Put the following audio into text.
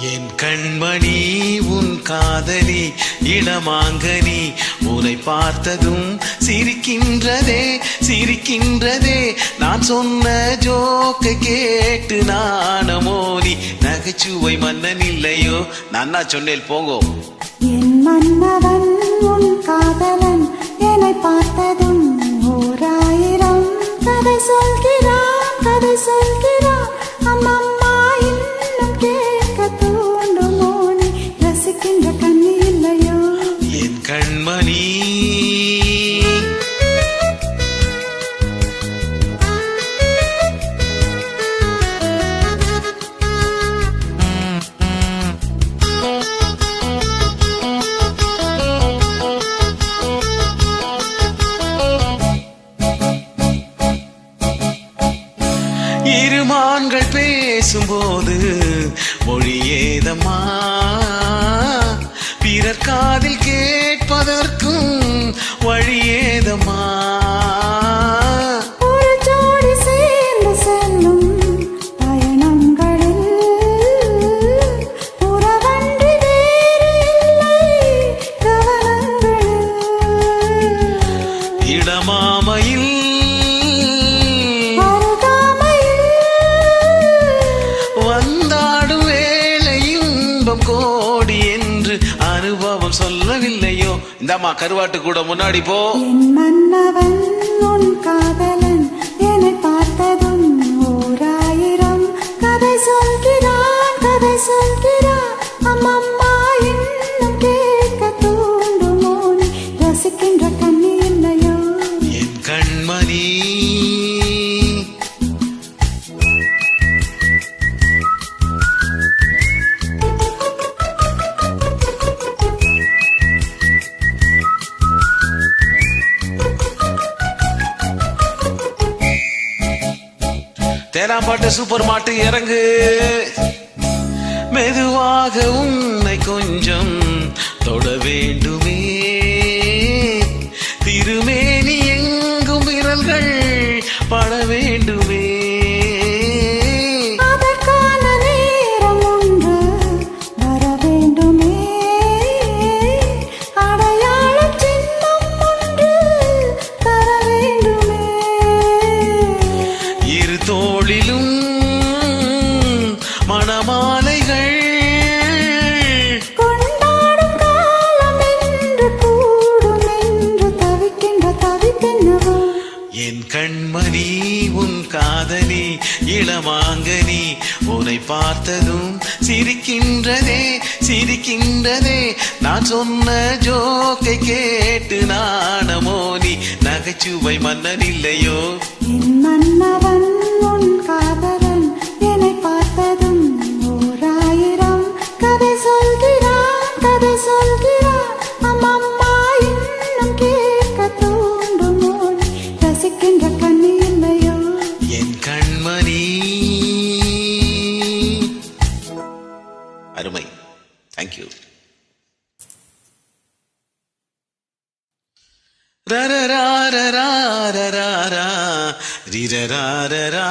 என் கண்மணி உன் காதலி இளமாங்கனி உன்னை பார்த்ததும் சிரிக்கின்றதே சிரிக்கின்றதே. நான் சொன்ன ஜோக்க கேட்டு நாணமோனி நகைச்சுவை மன்னன் இல்லையோ? நான் சொன்னேன் போங்கோ. என் மன்னவன் உன் காதலன் என்னை பார்த்ததும் இருமான்கள் பேசும்போது மொழியேதம்மா பிறர் காதில் கேட்பதற்கும் வழியேதம்மா ஒரு ஜோடி கோடி என்று அனுபவம் சொல்லவில்லையோ? இந்தாமா கருவாட்டு கூட முன்னாடி போ. மன்னவன் உன் காதலன் என்னை பார்த்ததும் ஓராயிரம். கதை சொல்கிறான் கதை சொல்கிறான். அம்மம்மா பாட்டு சூப்பர் மாட்டு இறங்கு. மெதுவாக உன்னை கொஞ்சம் தொட வேண்டுமே. திருமேனி எங்கும் விரல்கள் பட வேண்டுமே. மணமாலைகள் கொண்டாடும் காலம் என்று கூடும் என்று தவிக்கின்ற தவித்தென்னவோ என் கண்மணி உன் காதலி இளமாங்கனி உன்னை பார்த்ததும் சிரிக்கின்றதே சிரிக்கின்றதே. நான் சொன்ன ஜோக்கை கேட்டு நாணமோ நீ நகைச்சுவை மன்னன் இல்லையோ என் மன்னவன் உன் அருமை. தேங்க்யூ ரரராரராரராரா ரிரராரரா